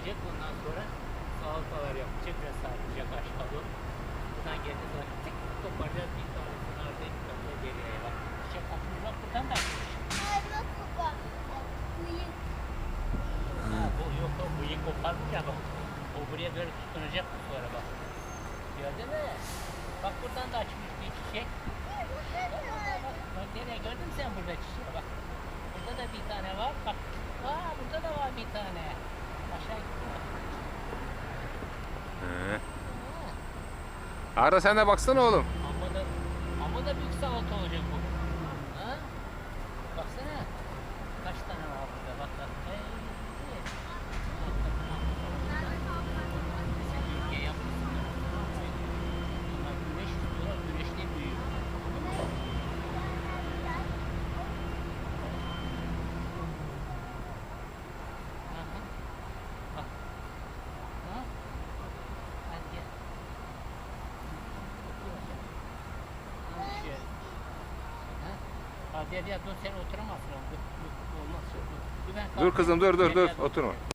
gelecek. Ondan sonra salatalar yapacak. Biraz sarkacak aşağıda. Buradan geldiği zaman tık koparacağız. Bir tanesini orada bir tane geriye bak. Çiçek açmış bak buradan da açmış. Ha, bu yok o bıyık koparmayacak o. O buraya böyle tutunacak bu sonra bak. Gördün mü? Bak buradan da açmış bir çiçek. Bak, bak nereye gördün sen burada çiçeği bak. Burada da bir tane var. Bak. Aa burada da var bir tane. Arda sen de baksana oğlum. Amma da, amma da büyük salata olacak bu. Ha? Baksana. Kaç tane var burada bak bak. Hey. Sen gölge yapmışsın. Bunlar güneş tutuyorlar, güneşte büyüyor. Aha. Bak. Ha? Hadi gel. Şey. Ha? Dur sen oturamazsın. Dur, dur, olmaz. Dur, dur ben Dur kızım dur dur dur oturma.